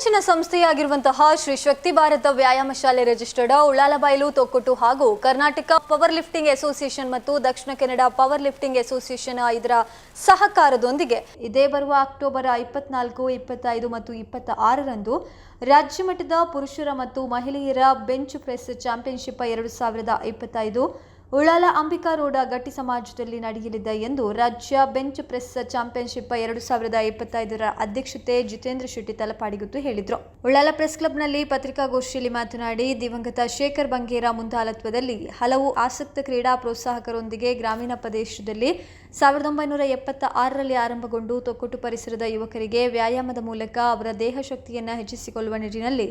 ಬ್ರಾಂಚಿನ ಸಂಸ್ಥೆಯಾಗಿರುವಂತಹ ಶ್ರೀ ಶಕ್ತಿ ಭಾರತ ವ್ಯಾಯಾಮ ಶಾಲೆ ರಿಜಿಸ್ಟರ್ಡ್ ಉಳ್ಳಾಲಬೈಲು ತೊಕ್ಕೊಟ್ಟು ಹಾಗೂ ಕರ್ನಾಟಕ ಪವರ್ ಲಿಫ್ಟಿಂಗ್ ಅಸೋಸಿಯೇಷನ್ ಮತ್ತು Dakshina Kannada power lifting association ಇದರ ಸಹಕಾರದೊಂದಿಗೆ ಇದೇ ಬರುವ ಅಕ್ಟೋಬರ್ ಇಪ್ಪತ್ನಾಲ್ಕು, ಇಪ್ಪತ್ತೈದು ಮತ್ತು ಇಪ್ಪತ್ತ ಆರರಂದು ರಾಜ್ಯ ಮಟ್ಟದ ಪುರುಷರ ಮತ್ತು ಮಹಿಳೆಯರ ಬೆಂಚ್ ಪ್ರೆಸ್ ಚಾಂಪಿಯನ್ಶಿಪ್ ಎರಡು ಸಾವಿರದ ಇಪ್ಪತ್ತೈದು ಉಳ್ಳಾಲ ಅಂಬಿಕಾ ರೋಡ ಗಟ್ಟಿ ಸಮಾಜದಲ್ಲಿ ನಡೆಯಲಿದೆ ಎಂದು ರಾಜ್ಯ ಬೆಂಚ್ ಪ್ರೆಸ್ ಚಾಂಪಿಯನ್ಶಿಪ್ ಎರಡು ಸಾವಿರದ ಇಪ್ಪತ್ತೈದರ ಅಧ್ಯಕ್ಷತೆ ಜಿತೇಂದ್ರ ಶೆಟ್ಟಿ ತಲಪಾಡಿಗುತ್ತು ಹೇಳಿದರು. ಉಳ್ಳಾಲ ಪ್ರೆಸ್ ಕ್ಲಬ್ನಲ್ಲಿ ಪತ್ರಿಕಾಗೋಷ್ಠಿಯಲ್ಲಿ ಮಾತನಾಡಿ, ದಿವಂಗತ ಶೇಖರ್ ಬಂಗೇರ ಮುಂದಾಳತ್ವದಲ್ಲಿ ಹಲವು ಆಸಕ್ತ ಕ್ರೀಡಾ ಪ್ರೋತ್ಸಾಹಕರೊಂದಿಗೆ ಗ್ರಾಮೀಣ ಪ್ರದೇಶದಲ್ಲಿ ಸಾವಿರದ ಒಂಬೈನೂರ ಎಪ್ಪತ್ತ ಆರರಲ್ಲಿ ಆರಂಭಗೊಂಡು ತೊಕ್ಕೊಟ್ಟು ಪರಿಸರದ ಯುವಕರಿಗೆ ವ್ಯಾಯಾಮದ ಮೂಲಕ ಅವರ ದೇಹ ಶಕ್ತಿಯನ್ನು ಹೆಚ್ಚಿಸಿಕೊಳ್ಳುವ ನಿಟ್ಟಿನಲ್ಲಿ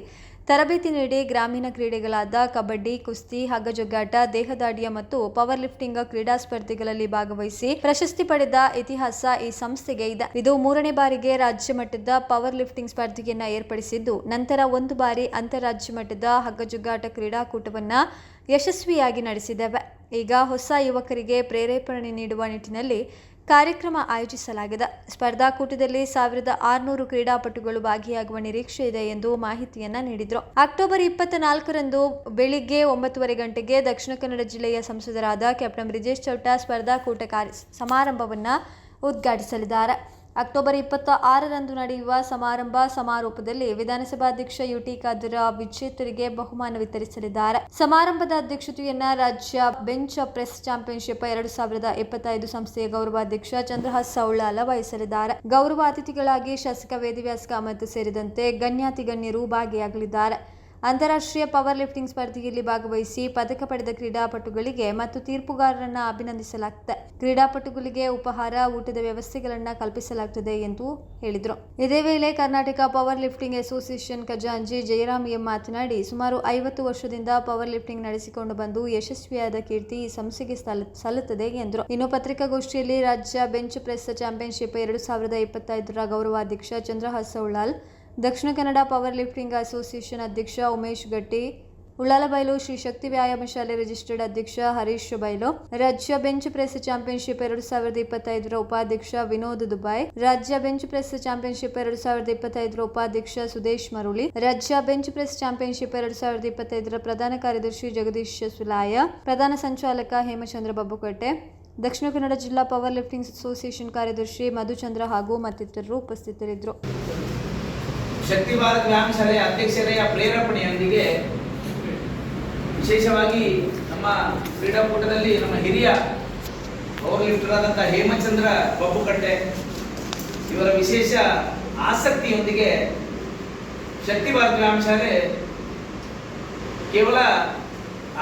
ತರಬೇತಿ ನೀಡಿ ಗ್ರಾಮೀಣ ಕ್ರೀಡೆಗಳಾದ ಕಬಡ್ಡಿ, ಕುಸ್ತಿ, ಹಗ್ಗಜೊಗ್ಗಾಟ ದೇಹದಾಡಿಯ ಮತ್ತು ಪವರ್ ಲಿಫ್ಟಿಂಗ್ ಕ್ರೀಡಾ ಸ್ಪರ್ಧೆಗಳಲ್ಲಿ ಭಾಗವಹಿಸಿ ಪ್ರಶಸ್ತಿ ಪಡೆದ ಇತಿಹಾಸ ಈ ಸಂಸ್ಥೆಗೆ ಇದೆ. ಇದು ಮೂರನೇ ಬಾರಿಗೆ ರಾಜ್ಯ ಮಟ್ಟದ ಪವರ್ ಲಿಫ್ಟಿಂಗ್ ಸ್ಪರ್ಧೆಯನ್ನ ಏರ್ಪಡಿಸಿದ್ದು, ನಂತರ ಒಂದು ಬಾರಿ ಅಂತಾರಾಜ್ಯ ಮಟ್ಟದ ಹಗ್ಗಜುಗ್ಗಾಟ ಕ್ರೀಡಾಕೂಟವನ್ನ ಯಶಸ್ವಿಯಾಗಿ ನಡೆಸಿದ್ದೇವೆ ಈಗ ಹೊಸ ಯುವಕರಿಗೆ ಪ್ರೇರೇಪಣೆ ನೀಡುವ ನಿಟ್ಟಿನಲ್ಲಿ ಕಾರ್ಯಕ್ರಮ ಆಯೋಜಿಸಲಾಗಿದೆ. ಸ್ಪರ್ಧಾಕೂಟದಲ್ಲಿ ಸಾವಿರದ ಆರುನೂರು ಕ್ರೀಡಾಪಟುಗಳು ಭಾಗಿಯಾಗುವ ನಿರೀಕ್ಷೆ ಇದೆ ಎಂದು ಮಾಹಿತಿಯನ್ನ ನೀಡಿದರು. ಅಕ್ಟೋಬರ್ ಇಪ್ಪತ್ತ ನಾಲ್ಕರಂದು ಬೆಳಿಗ್ಗೆ ಒಂಬತ್ತುವರೆ ಗಂಟೆಗೆ ದಕ್ಷಿಣ ಕನ್ನಡ ಜಿಲ್ಲೆಯ ಸಂಸದರಾದ ಕ್ಯಾಪ್ಟನ್ ಬ್ರಿಜೇಶ್ ಚೌಟ ಸ್ಪರ್ಧಾಕೂಟ ಕಾರ್ಯ ಸಮಾರಂಭವನ್ನು ಉದ್ಘಾಟಿಸಲಿದ್ದಾರೆ. ಅಕ್ಟೋಬರ್ ಇಪ್ಪತ್ತ ಆರರಂದು ನಡೆಯುವ ಸಮಾರಂಭ ಸಮಾರೋಪದಲ್ಲಿ ವಿಧಾನಸಭಾಧ್ಯಕ್ಷ ಯುಟಿ ಖಾದರ್ ವಿಜೇತರಿಗೆ ಬಹುಮಾನ ವಿತರಿಸಲಿದ್ದಾರೆ. ಸಮಾರಂಭದ ಅಧ್ಯಕ್ಷತೆಯನ್ನ ರಾಜ್ಯ ಬೆಂಚ್ ಪ್ರೆಸ್ ಚಾಂಪಿಯನ್ಶಿಪ್ ಎರಡು ಸಾವಿರದ ಇಪ್ಪತ್ತೈದು ಸಂಸ್ಥೆಯ ಗೌರವಾಧ್ಯಕ್ಷ ಚಂದ್ರಹಾಸ್ ಸೌಳಾಲ ವಹಿಸಲಿದ್ದಾರೆ ಗೌರವ ಅತಿಥಿಗಳಾಗಿ ಶಾಸಕ ವೇದಿವ್ಯಾಸ್ ಕಾಮತ್ ಸೇರಿದಂತೆ ಗಣ್ಯಾತಿಗಣ್ಯರು ಭಾಗಿಯಾಗಲಿದ್ದಾರೆ. ಅಂತಾರಾಷ್ಟ್ರೀಯ ಪವರ್ ಲಿಫ್ಟಿಂಗ್ ಸ್ಪರ್ಧೆಯಲ್ಲಿ ಭಾಗವಹಿಸಿ ಪದಕ ಪಡೆದ ಕ್ರೀಡಾಪಟುಗಳಿಗೆ ಮತ್ತು ತೀರ್ಪುಗಾರರನ್ನು ಅಭಿನಂದಿಸಲಾಗಿದೆ ಕ್ರೀಡಾಪಟುಗಳಿಗೆ ಉಪಹಾರ, ಊಟದ ವ್ಯವಸ್ಥೆಗಳನ್ನು ಕಲ್ಪಿಸಲಾಗುತ್ತದೆ ಎಂದು ಹೇಳಿದರು. ಇದೇ ವೇಳೆ ಕರ್ನಾಟಕ ಪವರ್ ಲಿಫ್ಟಿಂಗ್ ಅಸೋಸಿಯೇಷನ್ ಖಜಾಂಜಿ ಜಯರಾಮ್ ಎಂ ಮಾತನಾಡಿ, ಸುಮಾರು ಐವತ್ತು ವರ್ಷದಿಂದ ಪವರ್ ಲಿಫ್ಟಿಂಗ್ ನಡೆಸಿಕೊಂಡು ಬಂದು ಯಶಸ್ವಿಯಾದ ಕೀರ್ತಿ ಈ ಸಂಸ್ಥೆಗೆ ಸಲ್ಲ- ಸಲ್ಲುತ್ತದೆ ಎಂದರು. ಇನ್ನು ಪತ್ರಿಕಾಗೋಷ್ಠಿಯಲ್ಲಿ ರಾಜ್ಯ ಬೆಂಚ್ ಪ್ರೆಸ್ ಚಾಂಪಿಯನ್ಶಿಪ್ ಎರಡು ಸಾವಿರದ ಇಪ್ಪತ್ತೈದರ ಗೌರವಾಧ್ಯಕ್ಷ Chandrahasa ಸೌಳಾಲ್ Dakshina Kannada power lifting association ಅಧ್ಯಕ್ಷ ಉಮೇಶ್ ಗಟ್ಟಿ ಉಳ್ಳಾಲಬೈಲು ಶ್ರೀ ಶಕ್ತಿ ವ್ಯಾಯಾಮ ಶಾಲೆ ರಿಜಿಸ್ಟರ್ಡ್ ಅಧ್ಯಕ್ಷ ಹರೀಶ್ ಬೈಲು, ರಾಜ್ಯ ಬೆಂಚ್ ಪ್ರೆಸ್ ಚಾಂಪಿಯನ್ಶಿಪ್ ಎರಡು ಸಾವಿರದ ಇಪ್ಪತ್ತೈದರ ಉಪಾಧ್ಯಕ್ಷ ವಿನೋದ್ ದುಬೈ ರಾಜ್ಯ ಬೆಂಚ್ ಪ್ರೆಸ್ ಚಾಂಪಿಯನ್ಶಿಪ್ ಎರಡು ಸಾವಿರದ ಇಪ್ಪತ್ತೈದರ ಉಪಾಧ್ಯಕ್ಷ ಸುದೇಶ್ ಮರುಳಿ, ರಾಜ್ಯ ಬೆಂಚ್ ಪ್ರೆಸ್ ಚಾಂಪಿಯನ್ಶಿಪ್ ಎರಡು ಸಾವಿರದ ಇಪ್ಪತ್ತೈದರ ಪ್ರಧಾನ ಕಾರ್ಯದರ್ಶಿ ಜಗದೀಶ್ ಸುಲಾಯ ಪ್ರಧಾನ ಸಂಚಾಲಕ ಹೇಮಚಂದ್ರ ಬಬ್ಬುಕಟ್ಟೆ ದಕ್ಷಿಣ ಕನ್ನಡ ಜಿಲ್ಲಾ ಪವರ್ ಲಿಫ್ಟಿಂಗ್ ಅಸೋಸಿಯೇಷನ್ ಕಾರ್ಯದರ್ಶಿ ಮಧುಚಂದ್ರ ಹಾಗೂ ಮತ್ತಿತರರು ಉಪಸ್ಥಿತರಿದ್ದರು. ಶಕ್ತಿ ಭಾರತ್ ಗ್ರಾಮ ಶಾಲೆಯ ಅಧ್ಯಕ್ಷರೆಯ ಪ್ರೇರೇಪಣೆಯೊಂದಿಗೆ ವಿಶೇಷವಾಗಿ ನಮ್ಮ ಕ್ರೀಡಾಕೂಟದಲ್ಲಿ ನಮ್ಮ ಹಿರಿಯ ಪವರ್ ಲಿಫ್ಟರ್ ಹೇಮಚಂದ್ರ ಬಬ್ಬುಕಟ್ಟೆ ಇವರ ವಿಶೇಷ ಆಸಕ್ತಿಯೊಂದಿಗೆ ಶಕ್ತಿ ಭಾರತ್ ಗ್ರಾಮ ಶಾಲೆ ಕೇವಲ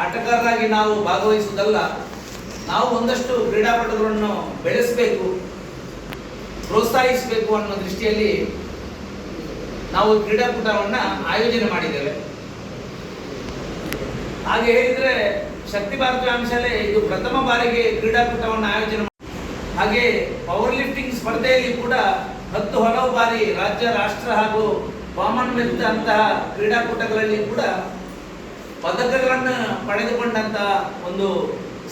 ಆಟಗಾರರಾಗಿ ನಾವು ಭಾಗವಹಿಸುವುದಲ್ಲ, ನಾವು ಒಂದಷ್ಟು ಕ್ರೀಡಾಪಟುಗಳನ್ನು ಬೆಳೆಸಬೇಕು, ಪ್ರೋತ್ಸಾಹಿಸಬೇಕು ಅನ್ನೋ ದೃಷ್ಟಿಯಲ್ಲಿ ನಾವು ಕ್ರೀಡಾಕೂಟವನ್ನ ಆಯೋಜನೆ ಮಾಡಿದ್ದೇವೆ. ಹಾಗೆ ಹೇಳಿದ್ರೆ ಶಕ್ತಿ ಭಾರತ ಅಂಶಾಲೆ ಇದು ಪ್ರಥಮ ಬಾರಿಗೆ ಕ್ರೀಡಾಕೂಟವನ್ನು ಆಯೋಜನೆ ಹಾಗೆ ಪವರ್ ಲಿಫ್ಟಿಂಗ್ ಸ್ಪರ್ಧೆಯಲ್ಲಿ ಕೂಡ ಹತ್ತು ಹಲವು ಬಾರಿ ರಾಜ್ಯ, ರಾಷ್ಟ್ರ ಹಾಗೂ ಕಾಮನ್ವೆಲ್ತ್ ಅಂತಹ ಕ್ರೀಡಾಕೂಟಗಳಲ್ಲಿ ಕೂಡ ಪದಕಗಳನ್ನು ಪಡೆದುಕೊಂಡಂತಹ ಒಂದು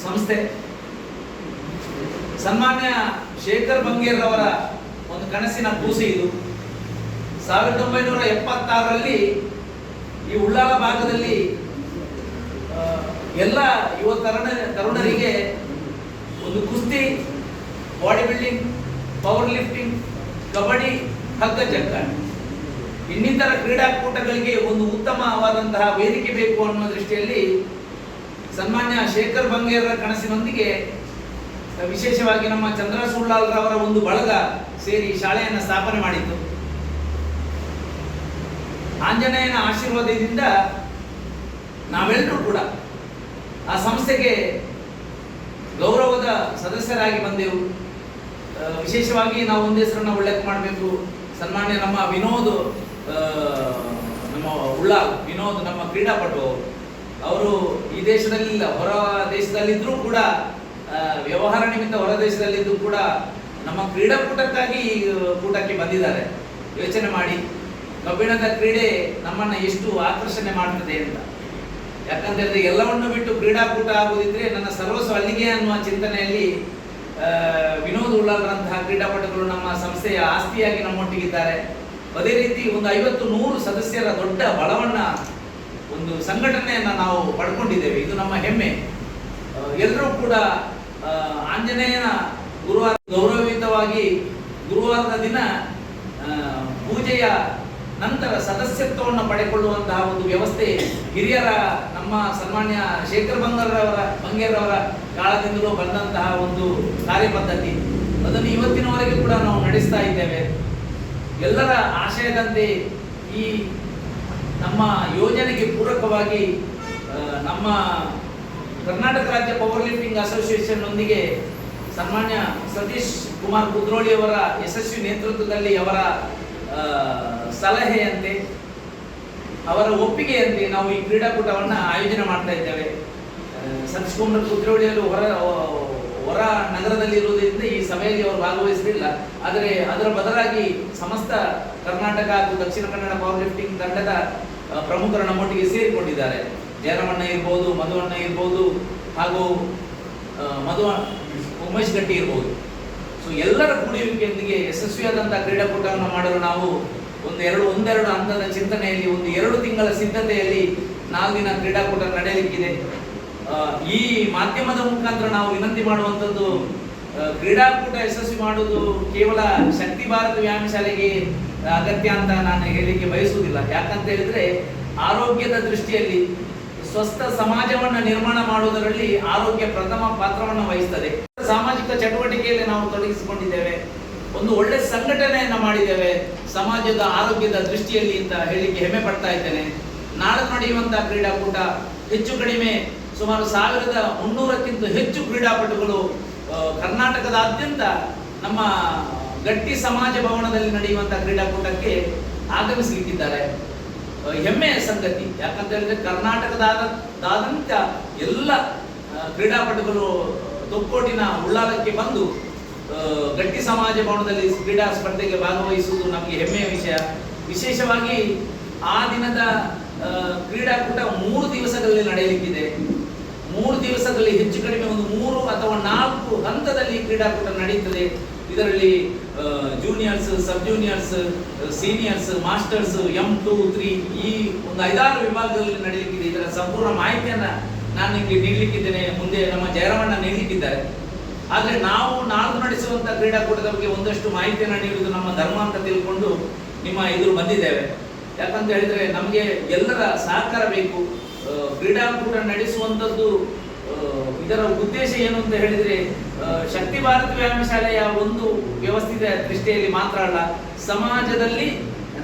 ಸಂಸ್ಥೆ. ಸನ್ಮಾನ್ಯ ಶೇಖರ್ ಬಂಗೇರ್ ಅವರ ಒಂದು ಕನಸಿನ ಕೂಸು ಇದು. ಸಾವಿರದ ಒಂಬೈನೂರ ಎಪ್ಪತ್ತಾರರಲ್ಲಿ ಈ ಉಳ್ಳಾಲ ಭಾಗದಲ್ಲಿ ಎಲ್ಲ ಯುವ ತರುಣ, ತರುಣರಿಗೆ ಒಂದು ಕುಸ್ತಿ body building power lifting kabaddi, ಹಗ್ಗ ಚಕ್ಕ ಇನ್ನಿತರ ಕ್ರೀಡಾಕೂಟಗಳಿಗೆ ಒಂದು ಉತ್ತಮವಾದಂತಹ ವೇದಿಕೆ ಬೇಕು ಅನ್ನೋ ದೃಷ್ಟಿಯಲ್ಲಿ ಸನ್ಮಾನ್ಯ ಶೇಖರ್ ಬಂಗೇರರ ಕನಸಿನೊಂದಿಗೆ ವಿಶೇಷವಾಗಿ ನಮ್ಮ ಚಂದ್ರ ಸುಳ್ಳಾಲ್ರವರ ಒಂದು ಬಳಗ ಸೇರಿ ಶಾಲೆಯನ್ನು ಸ್ಥಾಪನೆ ಮಾಡಿತ್ತು. ಆಂಜನೇಯನ ಆಶೀರ್ವಾದದಿಂದ ನಾವೆಲ್ಲರೂ ಕೂಡ ಆ ಸಂಸ್ಥೆಗೆ ಗೌರವದ ಸದಸ್ಯರಾಗಿ ಬಂದೆವು. ವಿಶೇಷವಾಗಿ ನಾವು ಒಂದು ಹೆಸರನ್ನು ಉಲ್ಲೇಖ ಮಾಡಬೇಕು. ಸನ್ಮಾನ್ಯ ನಮ್ಮ ವಿನೋದ್ ನಮ್ಮ ಉಳ್ಳ, ವಿನೋದ್ ನಮ್ಮ ಕ್ರೀಡಾಪಟು ಅವರು. ಈ ದೇಶದಲ್ಲಿಲ್ಲ, ಹೊರ ದೇಶದಲ್ಲಿದ್ದರೂ ಕೂಡ ವ್ಯವಹಾರ ನಿಮಿತ್ತ ಹೊರ ದೇಶದಲ್ಲಿದ್ದು ಕೂಡ ನಮ್ಮ ಕ್ರೀಡಾಕೂಟಕ್ಕಾಗಿ ಕೂಟಕ್ಕೆ ಬಂದಿದ್ದಾರೆ. ಯೋಚನೆ ಮಾಡಿ. ಕಬ್ಬಿಣದ ಕ್ರೀಡೆ ನಮ್ಮನ್ನ ಎಷ್ಟು ಆಕರ್ಷಣೆ ಮಾಡ್ತದೆ ಅಂತ. ಯಾಕಂತಂದ್ರೆ ಎಲ್ಲವನ್ನು ಬಿಟ್ಟು ಕ್ರೀಡಾಕೂಟ ಆಗುದಿದ್ರೆ ನನ್ನ ಸರ್ವಸ್ವ ಅಲ್ಲಿಗೆ ಅನ್ನುವ ಚಿಂತನೆಯಲ್ಲಿ ವಿನೋದ್ ಉಳ್ಳಾಲ್ರಂತಹ ಕ್ರೀಡಾಪಟುಗಳು ನಮ್ಮ ಸಂಸ್ಥೆಯ ಆಸ್ತಿಯಾಗಿ ನಮ್ಮೊಟ್ಟಿಗಿದ್ದಾರೆ. ಅದೇ ರೀತಿ ಒಂದು ಐವತ್ತು ನೂರು ಸದಸ್ಯರ ದೊಡ್ಡ ಬಲವನ್ನ ಒಂದು ಸಂಘಟನೆಯನ್ನ ನಾವು ಪಡ್ಕೊಂಡಿದ್ದೇವೆ. ಇದು ನಮ್ಮ ಹೆಮ್ಮೆ. ಎಲ್ಲರೂ ಕೂಡ ಆಂಜನೇಯನ ಗುರುವಾರ ಗೌರವಯುತವಾಗಿ ಗುರುವಾರದ ದಿನ ಪೂಜೆಯ ನಂತರ ಸದಸ್ಯತ್ವವನ್ನು ಪಡೆಕೊಳ್ಳುವಂತಹ ಒಂದು ವ್ಯವಸ್ಥೆ ಹಿರಿಯರ, ನಮ್ಮ ಸನ್ಮಾನ್ಯ ಶೇಖರ್ ಬಂಗಾರವರ ಬಂಗೇರವರ ಕಾಲದಿಂದಲೂ ಬಂದಂತಹ ಒಂದು ಕಾರ್ಯಪದ್ಧತಿ. ಅದನ್ನು ಇವತ್ತಿನವರೆಗೆ ಕೂಡ ನಾವು ನಡೆಸ್ತಾ ಇದ್ದೇವೆ. ಎಲ್ಲರ ಆಶಯದಂತೆ ಈ ನಮ್ಮ ಯೋಜನೆಗೆ ಪೂರಕವಾಗಿ ನಮ್ಮ ಕರ್ನಾಟಕ ರಾಜ್ಯ ಪವರ್ ಲಿಫ್ಟಿಂಗ್ ಅಸೋಸಿಯೇಷನ್ ಒಂದಿಗೆ ಸನ್ಮಾನ್ಯ ಸತೀಶ್ ಕುಮಾರ್ ಕುದ್ರೋಳಿ ಅವರ ಯಶಸ್ವಿ ನೇತೃತ್ವದಲ್ಲಿ ಅವರ ಸಲಹೆಯಂತೆ ಅವರ ಒಪ್ಪಿಗೆಯಂತೆ ನಾವು ಈ ಕ್ರೀಡಾಕೂಟವನ್ನು ಆಯೋಜನೆ ಮಾಡ್ತಾ ಇದ್ದೇವೆ. ಆ, ಕುದ್ರೋಳಿಯಲ್ಲಿ ಹೊರ ಹೊರ ನಗರದಲ್ಲಿ ಇರುವುದರಿಂದ ಈ ಸಭೆಯಲ್ಲಿ ಅವರು ಭಾಗವಹಿಸಲಿಲ್ಲ. ಆದರೆ ಅದರ ಬದಲಾಗಿ ಸಮಸ್ತ ಕರ್ನಾಟಕ ಹಾಗೂ ದಕ್ಷಿಣ ಕನ್ನಡ ಪವರ್ ಲಿಫ್ಟಿಂಗ್ ತಂಡದ ಪ್ರಮುಖರು ನಮ್ಮೊಟ್ಟಿಗೆ ಸೇರಿಕೊಂಡಿದ್ದಾರೆ. ಜಯರಾಮಣ್ಣ ಇರ್ಬೋದು ಮಧುವಣ್ಣ ಇರ್ಬೋದು ಹಾಗೂ ಮಧು ಉಮೇಶ್ ಗಟ್ಟಿ ಇರ್ಬೋದು. ಸೊ ಎಲ್ಲರ ಕೂಡಿಯುವಿಕೆಯೊಂದಿಗೆ ಯಶಸ್ವಿಯಾದಂತಹ ಕ್ರೀಡಾಕೂಟವನ್ನು ಮಾಡಲು ನಾವು ಒಂದು ಎರಡು, ಒಂದೆರಡು ಹಂತದ ಚಿಂತನೆಯಲ್ಲಿ, ಒಂದು ಎರಡು ತಿಂಗಳ ಸಿದ್ಧತೆಯಲ್ಲಿ ನಾಲ್ದಿನ ಕ್ರೀಡಾಕೂಟ ನಡೆಯಲಿಕ್ಕಿದೆ. ಈ ಮಾಧ್ಯಮದ ಮುಖಾಂತರ ನಾವು ವಿನಂತಿ ಮಾಡುವಂಥದ್ದು ಕ್ರೀಡಾಕೂಟ ಯಶಸ್ವಿ ಮಾಡುವುದು ಕೇವಲ ಶಕ್ತಿ ಭಾರತ ವ್ಯಾಯಾಮ ಶಾಲೆಗೆ ಅಗತ್ಯ ಅಂತ ನಾನು ಹೇಳಲಿಕ್ಕೆ ಬಯಸುವುದಿಲ್ಲ. ಯಾಕಂತ ಹೇಳಿದ್ರೆ, ಆರೋಗ್ಯದ ದೃಷ್ಟಿಯಲ್ಲಿ ಸ್ವಸ್ಥ ಸಮಾಜವನ್ನು ನಿರ್ಮಾಣ ಮಾಡುವುದರಲ್ಲಿ ಆರೋಗ್ಯ ಪ್ರಥಮ ಪಾತ್ರವನ್ನು ವಹಿಸ್ತದೆ. ಸಾಮಾಜಿಕ ಚಟುವಟಿಕೆಯಲ್ಲಿ ನಾವು ತೊಡಗಿಸಿಕೊಂಡಿದ್ದೇವೆ, ಒಂದು ಒಳ್ಳೆ ಸಂಘಟನೆಯನ್ನ ಮಾಡಿದ್ದೇವೆ, ಸಮಾಜದ ಆರೋಗ್ಯದ ದೃಷ್ಟಿಯಲ್ಲಿ ಅಂತ ಹೇಳಿಕ್ಕೆ ಹೆಮ್ಮೆ ಪಡ್ತಾ ಇದ್ದೇನೆ. ನಾಳೆ ನಡೆಯುವಂತಹ ಕ್ರೀಡಾಕೂಟ ಹೆಚ್ಚು ಕಡಿಮೆ ಸುಮಾರು ಸಾವಿರದ ಮುನ್ನೂರಕ್ಕಿಂತ ಹೆಚ್ಚು ಕ್ರೀಡಾಪಟುಗಳು ಕರ್ನಾಟಕದಾದ್ಯಂತ ನಮ್ಮ ಗಟ್ಟಿ ಸಮಾಜ ಭವನದಲ್ಲಿ ನಡೆಯುವಂತಹ ಕ್ರೀಡಾಕೂಟಕ್ಕೆ ಆಗಮಿಸಲಿಕ್ಕಿದ್ದಾರೆ. ಹೆಮ್ಮೆಯ ಸಂಗತಿ, ಯಾಕಂತ ಹೇಳಿದ್ರೆ ಕರ್ನಾಟಕದಾದಂತ ಎಲ್ಲ ಕ್ರೀಡಾಪಟುಗಳು ತೊಕ್ಕೋಟಿನ ಉಳ್ಳಾಲಕ್ಕೆ ಬಂದು ಗಟ್ಟಿ ಸಮಾಜ ಭವನದಲ್ಲಿ ಕ್ರೀಡಾ ಸ್ಪರ್ಧೆಗೆ ಭಾಗವಹಿಸುವುದು ನಮಗೆ ಹೆಮ್ಮೆಯ ವಿಷಯ. ವಿಶೇಷವಾಗಿ ಆ ದಿನದ ಕ್ರೀಡಾಕೂಟ ಮೂರು ದಿವಸಗಳಲ್ಲಿ ನಡೆಯಲಿಕ್ಕಿದೆ. ಮೂರು ದಿವಸದಲ್ಲಿ ಹೆಚ್ಚು ಕಡಿಮೆ ಒಂದು ಮೂರು ಅಥವಾ ನಾಲ್ಕು ಹಂತದಲ್ಲಿ ಕ್ರೀಡಾಕೂಟ ನಡೆಯುತ್ತದೆ ಇದರಲ್ಲಿ juniors sub juniors seniors masters M two three ಈ ಒಂದು ಐದಾರು ವಿಭಾಗದಲ್ಲಿ ನಡೆಯಲಿಕ್ಕಿದೆ. ಇದರ ಸಂಪೂರ್ಣ ಮಾಹಿತಿಯನ್ನ ನಾನು ನಿಮಗೆ ನೀಡಲಿಕ್ಕಿದ್ದೇನೆ, ಮುಂದೆ ನಮ್ಮ ಜಯರಾಮಣ್ಣ ನೀಡಲಿಕ್ಕಿದ್ದಾರೆ. ಆದರೆ ನಾವು ನಾಲ್ಕು ನಡೆಸುವಂಥ ಕ್ರೀಡಾಕೂಟದ ಬಗ್ಗೆ ಒಂದಷ್ಟು ಮಾಹಿತಿಯನ್ನು ನೀಡುವುದು ನಮ್ಮ ಧರ್ಮ ಅಂತ ತಿಳ್ಕೊಂಡು ನಿಮ್ಮ ಎದುರು ಬಂದಿದ್ದೇವೆ. ಯಾಕಂತ ಹೇಳಿದ್ರೆ ನಮಗೆ ಎಲ್ಲರ ಸಹಕಾರ ಬೇಕು. ಕ್ರೀಡಾಕೂಟ ನಡೆಸುವಂಥದ್ದು ಇದರ ಉದ್ದೇಶ ಏನು ಅಂತ ಹೇಳಿದ್ರೆ ಶಕ್ತಿ ಭಾರತ ವ್ಯಾಯಾಮ ಶಾಲೆಯ ಒಂದು ವ್ಯವಸ್ಥಿತ ದೃಷ್ಟಿಯಲ್ಲಿ ಮಾತ್ರ ಅಲ್ಲ, ಸಮಾಜದಲ್ಲಿ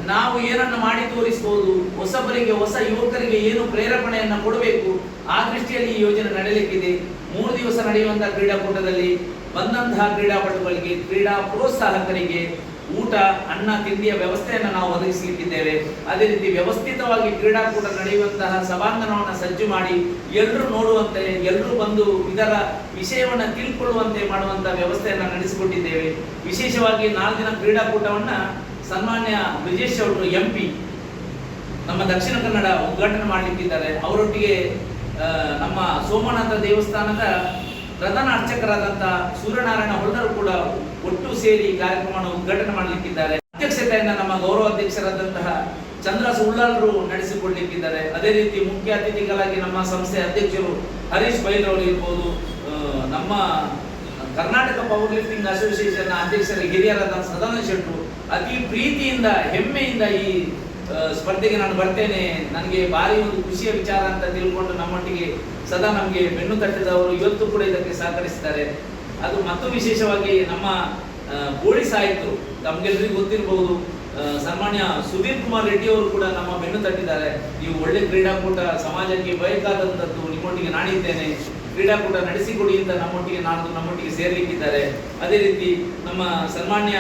ನಾವು ಏನನ್ನ ಮಾಡಿ ತೋರಿಸಬಹುದು ಹೊಸಬರಿಗೆ, ಹೊಸ ಯುವಕರಿಗೆ ಏನು ಪ್ರೇರಣೆಯನ್ನು ಕೊಡಬೇಕು, ಆ ದೃಷ್ಟಿಯಲ್ಲಿ ಈ ಯೋಜನೆ ನಡೆಯಲಿಕ್ಕಿದೆ ಮೂರು ದಿವಸ ನಡೆಯುವಂತಹ ಕ್ರೀಡಾಕೂಟದಲ್ಲಿ ಬಂದಂತಹ ಕ್ರೀಡಾಪಟುಗಳಿಗೆ, ಕ್ರೀಡಾ ಪ್ರೋತ್ಸಾಹಕರಿಗೆ ಊಟ, ಅನ್ನ, ತಿಂಡಿಯ ವ್ಯವಸ್ಥೆಯನ್ನು ನಾವು ಒದಗಿಸಲಿಕ್ಕಿದ್ದೇವೆ. ಅದೇ ರೀತಿ ವ್ಯವಸ್ಥಿತವಾಗಿ ಕ್ರೀಡಾಕೂಟ ನಡೆಯುವಂತಹ ಸಭಾಂಗಣವನ್ನು ಸಜ್ಜು ಮಾಡಿ ಎಲ್ಲರೂ ನೋಡುವಂತೆ ಎಲ್ಲರೂ ಬಂದು ಇದರ ವಿಷಯವನ್ನು ತಿಳ್ಕೊಳ್ಳುವಂತೆ ಮಾಡುವಂತಹ ವ್ಯವಸ್ಥೆಯನ್ನು ನಡೆಸಿಕೊಟ್ಟಿದ್ದೇವೆ. ವಿಶೇಷವಾಗಿ ನಾಲ್ದಿನ ಕ್ರೀಡಾಕೂಟವನ್ನ ಸನ್ಮಾನ್ಯ ಬ್ರಿಜೇಶ್ ಅವರು ಎಂ ಪಿ ನಮ್ಮ ದಕ್ಷಿಣ ಕನ್ನಡ ಉದ್ಘಾಟನೆ ಮಾಡಲಿಕ್ಕಿದ್ದಾರೆ. ಅವರೊಟ್ಟಿಗೆ ನಮ್ಮ ಸೋಮನಾಥ ದೇವಸ್ಥಾನದ ಪ್ರಧಾನ ಅರ್ಚಕರಾದಂತಹ ಸೂರ್ಯನಾರಾಯಣ ಹೊಳ್ಳರು ಕೂಡ ಒಟ್ಟು ಸೇರಿ ಕಾರ್ಯಕ್ರಮವನ್ನು ಉದ್ಘಾಟನೆ ಮಾಡಲಿಕ್ಕಿದ್ದಾರೆ. ಅಧ್ಯಕ್ಷತೆಯನ್ನು ನಮ್ಮ ಗೌರವ ಅಧ್ಯಕ್ಷರಾದಂತಹ ಚಂದ್ರ ಸುಳ್ಳರು ನಡೆಸಿಕೊಳ್ಳಲಿಕ್ಕಿದ್ದಾರೆ ಅದೇ ರೀತಿ ಮುಖ್ಯ ಅತಿಥಿಗಳಾಗಿ ನಮ್ಮ ಸಂಸ್ಥೆ ಅಧ್ಯಕ್ಷರು ಹರೀಶ್ ಬೈಲ್ ಇರ್ಬೋದು ನಮ್ಮ ಕರ್ನಾಟಕ ಪವರ್ ಲಿಫ್ಟಿಂಗ್ ಅಸೋಸಿಯೇಷನ್ ಅಧ್ಯಕ್ಷರ ಹಿರಿಯರಾದ ಸದಾನಂದ ಶೆಟ್ಟರು ಅತಿ ಪ್ರೀತಿಯಿಂದ, ಹೆಮ್ಮೆಯಿಂದ ಈ ಸ್ಪರ್ಧೆಗೆ ನಾನು ಬರ್ತೇನೆ. ನನಗೆ ಭಾರಿ ಒಂದು ಖುಷಿಯ ವಿಚಾರ ಅಂತ ತಿಳ್ಕೊಂಡು ನಮ್ಮೊಟ್ಟಿಗೆ ಸದಾ ನಮಗೆ ಬೆನ್ನು ತಟ್ಟಿದವರು ಇವತ್ತು ಕೂಡ ಇದಕ್ಕೆ ಸಹಕರಿಸಿದ್ದಾರೆ. ಅದು ಮತ್ತು ವಿಶೇಷವಾಗಿ ನಮ್ಮ ಬೋಳಿ ಸಾಹಿತ್ಯರು ತಮ್ಗೆಲ್ಲರಿಗೂ ಗೊತ್ತಿರಬಹುದು ಸನ್ಮಾನ್ಯ ಸುಧೀರ್ ಕುಮಾರ್ ರೆಡ್ಡಿ ಅವರು ಕೂಡ ನಮ್ಮ ಬೆನ್ನು ತಟ್ಟಿದ್ದಾರೆ. ನೀವು ಒಳ್ಳೆ ಕ್ರೀಡಾಕೂಟ, ಸಮಾಜಕ್ಕೆ ಬೇಕಾದಂಥದ್ದು ನಿಮ್ಮೊಟ್ಟಿಗೆ ನಾನಿದ್ದೇನೆ. ಕ್ರೀಡಾಕೂಟ ನಡೆಸಿಕೊಡಿ ಅಂತ ನಮ್ಮೊಟ್ಟಿಗೆ ನಾನು ನಮ್ಮೊಟ್ಟಿಗೆ ಸೇರ್ಲಿಕ್ಕಿದ್ದಾರೆ. ಅದೇ ರೀತಿ ನಮ್ಮ ಸನ್ಮಾನ್ಯ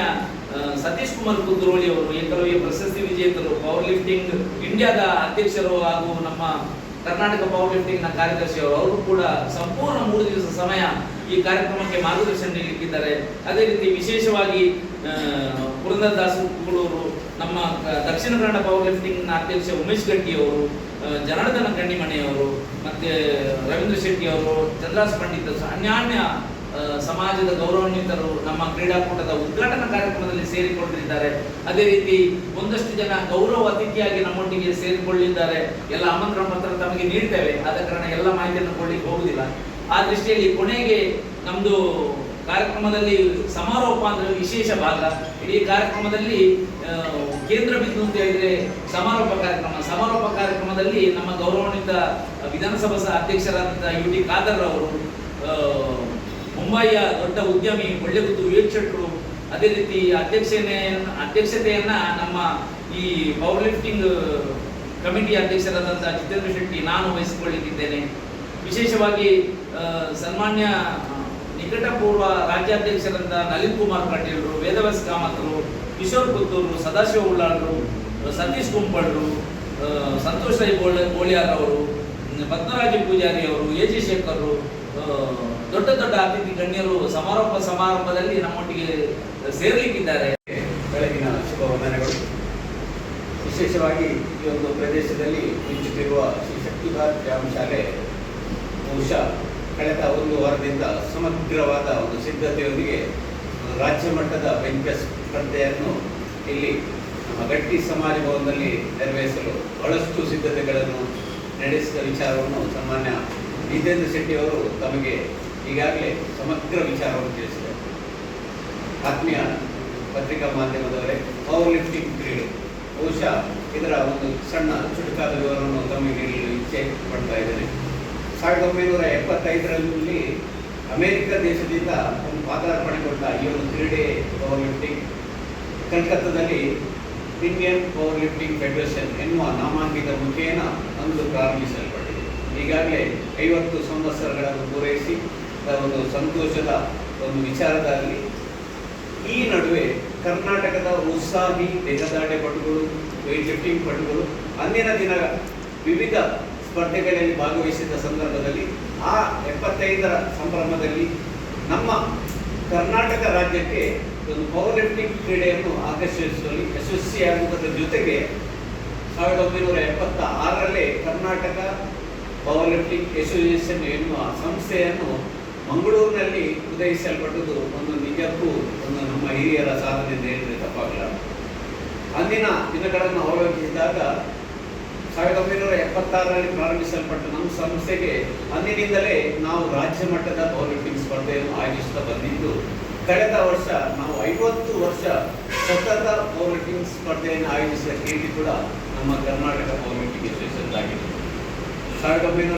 ಸತೀಶ್ ಕುಮಾರ್ ಕುದ್ರೋಳಿ ಅವರು ಏಕಲವ್ಯ ಪ್ರಶಸ್ತಿ ವಿಜೇತರು ಪವರ್ ಲಿಫ್ಟಿಂಗ್ ಇಂಡಿಯಾದ ಅಧ್ಯಕ್ಷರು ಹಾಗೂ ನಮ್ಮ ಕರ್ನಾಟಕ ಪವರ್ ಲಿಫ್ಟಿಂಗ್ನ ಕಾರ್ಯದರ್ಶಿಯವರು ಅವರು ಕೂಡ ಸಂಪೂರ್ಣ ಮೂರು ದಿವಸ ಸಮಯ ಈ ಕಾರ್ಯಕ್ರಮಕ್ಕೆ ಮಾರ್ಗದರ್ಶನ ನೀಡಲಿಕ್ಕಿದ್ದಾರೆ ಅದೇ ರೀತಿ ವಿಶೇಷವಾಗಿ ಪುರಂದರದಾಸ್ ಕುಗಳೂರು ನಮ್ಮ ದಕ್ಷಿಣ ಕನ್ನಡ ಪವರ್ ಲಿಫ್ಟಿಂಗ್ನ ಅಧ್ಯಕ್ಷ ಉಮೇಶ್ ಗಟ್ಟಿ ಅವರು ಜನಾರ್ದನ ಕಣ್ಣಿಮನೆಯವರು ಮತ್ತೆ ರವೀಂದ್ರ ಶೆಟ್ಟಿ ಅವರು, ಚಂದ್ರಾಸ್ ಪಂಡಿತ್, ಅನ್ಯಾನ್ಯ ಸಮಾಜದ ಗೌರವಾನ್ವಿತರು ನಮ್ಮ ಕ್ರೀಡಾಕೂಟದ ಉದ್ಘಾಟನಾ ಕಾರ್ಯಕ್ರಮದಲ್ಲಿ ಸೇರಿಕೊಂಡಿದ್ದಾರೆ. ಅದೇ ರೀತಿ ಒಂದಷ್ಟು ಜನ ಗೌರವ ಅತಿಥಿಯಾಗಿ ನಮ್ಮೊಟ್ಟಿಗೆ ಸೇರಿಕೊಳ್ಳಿದ್ದಾರೆ. ಎಲ್ಲ ಆಮಂತ್ರಣ ಪತ್ರ ತಮಗೆ ನೀಡ್ತೇವೆ. ಆದ ಕಾರಣ ಎಲ್ಲ ಮಾಹಿತಿಯನ್ನು ಕೊಡ್ಲಿಕ್ಕೆ ಹೋಗುದಿಲ್ಲ ಆ ದೃಷ್ಟಿಯಲ್ಲಿ ಕೊನೆಗೆ ನಮ್ದು ಕಾರ್ಯಕ್ರಮದಲ್ಲಿ ಸಮಾರೋಪ ಅಂದ್ರೆ ವಿಶೇಷ ಭಾಗ. ಇಡೀ ಕಾರ್ಯಕ್ರಮದಲ್ಲಿ ಕೇಂದ್ರ ಬಿಂದು ಅಂತ ಹೇಳಿದ್ರೆ ಸಮಾರೋಪ ಕಾರ್ಯಕ್ರಮ. ಸಮಾರೋಪ ಕಾರ್ಯಕ್ರಮದಲ್ಲಿ ನಮ್ಮ ಗೌರವಾನ್ವಿತ ವಿಧಾನಸಭಾ ಅಧ್ಯಕ್ಷರಾದಂತಹ ಯು ಟಿ ಖಾದರ್ ಅವರು ಮುಂಬಯಿಯ ದೊಡ್ಡ ಉದ್ಯಮಿ ಒಳ್ಳೆಗುದ್ದು ವಿವೇಕ್ ಶೆಟ್ರು ಅದೇ ರೀತಿ ಅಧ್ಯಕ್ಷನೆ, ಅಧ್ಯಕ್ಷತೆಯನ್ನ ನಮ್ಮ ಈ ಪವರ್ ಲಿಫ್ಟಿಂಗ್ ಕಮಿಟಿ ಅಧ್ಯಕ್ಷರಾದಂಥ ಜಿತೇಂದ್ರ ಶೆಟ್ಟಿ ನಾನು ವಹಿಸಿಕೊಳ್ಳುತ್ತಿದ್ದೇನೆ ವಿಶೇಷವಾಗಿ ಸನ್ಮಾನ್ಯ ನಿಕಟಪೂರ್ವ ರಾಜ್ಯಾಧ್ಯಕ್ಷರಾದ ನಳಿನ್ ಕುಮಾರ್ ಪಾಟೀಲ್ರು, ವೇದವ್ಯಾಸ ಕಾಮತ್ರು, ಕಿಶೋರ್ ಪುತ್ತೂರು, ಸದಾಶಿವ ಉಳ್ಳಾಳರು, ಸತೀಶ್ ಕುಂಪಳ್ರು ಸಂತೋಷ್ ರೈ ಬೋಳ ಬೋಳಿಯಾರ್ ಅವರು ಪದ್ಮರಾಜ ಪೂಜಾರಿ ಅವರು, ಎ ಜಿ ಶೇಖರ್ ದೊಡ್ಡ ದೊಡ್ಡ ಅತಿಥಿ ಗಣ್ಯರು ಸಮಾರೋಪ ಸಮಾರಂಭದಲ್ಲಿ ನಮ್ಮೊಟ್ಟಿಗೆ ಸೇರ್ಲಿಕ್ಕಿದ್ದಾರೆ. ಬೆಳಗಿನ ಶುಭ ವಂದನೆಗಳು. ವಿಶೇಷವಾಗಿ ಈ ಒಂದು ಪ್ರದೇಶದಲ್ಲಿ ಮಿಂಚುತ್ತಿರುವ ಶ್ರೀ ಶಕ್ತಿಭಾರತ್ ಗ್ರಾಮ ಶಾಲೆ ಬಹುಶಃ ಕಳೆದ ಒಂದು ವಾರದಿಂದ ಸಮಗ್ರವಾದ ಒಂದು ಸಿದ್ಧತೆಯೊಂದಿಗೆ ರಾಜ್ಯ ಮಟ್ಟದ ಬೆಂಚ ಸ್ಪರ್ಧೆಯನ್ನು ಇಲ್ಲಿ ಗಟ್ಟಿ ಸಮಾಜ ಭವನದಲ್ಲಿ ನೆರವೇರಿಸಲು ಬಹಳಷ್ಟು ಸಿದ್ಧತೆಗಳನ್ನು ನಡೆಸಿದ ವಿಚಾರವನ್ನು ಸಾಮಾನ್ಯ ಜಿತೇಂದ್ರ ಶೆಟ್ಟಿ ಅವರು ತಮಗೆ ಈಗಾಗಲೇ ಸಮಗ್ರ ವಿಚಾರವನ್ನು ತಿಳಿಸಿದ್ದಾರೆ. ಆತ್ಮೀಯ ಪತ್ರಿಕಾ ಮಾಧ್ಯಮದವರೇ ಪವರ್ ಲಿಫ್ಟಿಂಗ್ ಕ್ರೀಡೆ. ಬಹುಶಃ ಇದರ ಒಂದು ಸಣ್ಣ ಚುಟುಕಾದ ವಿವರವನ್ನು ತಮಗೆ ನೀಡಲು ಇಚ್ಛೆ ಪಡ್ತಾ ಇದ್ದೇನೆ. ಸಾವಿರದ ಒಂಬೈನೂರ ಎಪ್ಪತ್ತೈದರಲ್ಲಿ ಅಮೆರಿಕ ದೇಶದಿಂದ ಒಂದು ಪಾದಾರ್ಪಣೆಗೊಂಡ ಈ ಒಂದು ಕ್ರೀಡೆ ಪವರ್ ಲಿಫ್ಟಿಂಗ್ ಕಲ್ಕತ್ತಾದಲ್ಲಿ ಇಂಡಿಯನ್ ಪವರ್ ಲಿಫ್ಟಿಂಗ್ ಫೆಡರೇಷನ್ ಎನ್ನುವ ನಾಮಾಂಕಿತ ಮುಖೇನ ಅಂದು ಪ್ರಾರಂಭಿಸಲ್ಪಟ್ಟಿದೆ. ಈಗಾಗಲೇ ಐವತ್ತು ಸಂವತ್ಸರಗಳನ್ನು ಪೂರೈಸಿ ಒಂದು ಸಂತೋಷದ ಒಂದು ವಿಚಾರದಲ್ಲಿ ಈ ನಡುವೆ ಕರ್ನಾಟಕದ ಉತ್ಸಾಹಿ ದೇಹದಾಟೆ ಪಟುಗಳು weight ಲಿಫ್ಟಿಂಗ್ ಪಟುಗಳು, ಅಂದಿನ ದಿನ ವಿವಿಧ ಸ್ಪರ್ಧೆಗಳಲ್ಲಿ ಭಾಗವಹಿಸಿದ ಸಂದರ್ಭದಲ್ಲಿ ಆ ಎಪ್ಪತ್ತೈದರ ಸಂಭ್ರಮದಲ್ಲಿ ನಮ್ಮ ಕರ್ನಾಟಕ ರಾಜ್ಯಕ್ಕೆ ಒಂದು ಪವರ್ ಲಿಫ್ಟಿಂಗ್ ಕ್ರೀಡೆಯನ್ನು ಆಕರ್ಷಿಸುವಲ್ಲಿ ಯಶಸ್ವಿಯಾಗುವುದರ ಜೊತೆಗೆ ಸಾವಿರದ ಒಂಬೈನೂರ ಎಪ್ಪತ್ತ ಆರರಲ್ಲೇ ಕರ್ನಾಟಕ ಪವರ್ ಲಿಫ್ಟಿಂಗ್ ಅಸೋಸಿಯೇಷನ್ ಎನ್ನುವ ಸಂಸ್ಥೆಯನ್ನು ಮಂಗಳೂರಿನಲ್ಲಿ ಉದಯಿಸಲ್ಪಟ್ಟದ್ದು ಒಂದು ನಿಜಕ್ಕೂ ಒಂದು ನಮ್ಮ ಹಿರಿಯರ ಸಾಧನೆ ಅಂತ ಹೇಳಿದ್ರೆ ತಪ್ಪಾಗಲ್ಲ. ಅಂದಿನ ದಿನಗಳನ್ನು ಅವಲೋಕಿಸಿದಾಗ ಸಾವಿರದ ಒಂಬೈನೂರ ಎಪ್ಪತ್ತಾರರಲ್ಲಿ ಪ್ರಾರಂಭಿಸಲ್ಪಟ್ಟ ನಮ್ಮ ಸಂಸ್ಥೆಗೆ ಅಂದಿನಿಂದಲೇ ನಾವು ರಾಜ್ಯ ಮಟ್ಟದ ಪವರ್ ಲಿಫ್ಟಿಂಗ್ ಸ್ಪರ್ಧೆಯನ್ನು ಆಯೋಜಿಸುತ್ತಾ ಬಂದಿದ್ದು, ಕಳೆದ ವರ್ಷ ನಾವು ಐವತ್ತು ವರ್ಷ ಸತತ ಪವರ್ ಲಿಫ್ಟಿಂಗ್ ಸ್ಪರ್ಧೆಯನ್ನು ಆಯೋಜಿಸಿದ ಕೀರ್ತಿ ಕೂಡ ನಮ್ಮ ಕರ್ನಾಟಕ ಪವರ್ ಲಿಫ್ಟಿಂಗ್ ಅಸೋಸಿಯೇಷನ್ ಆಗಿದೆ Saya.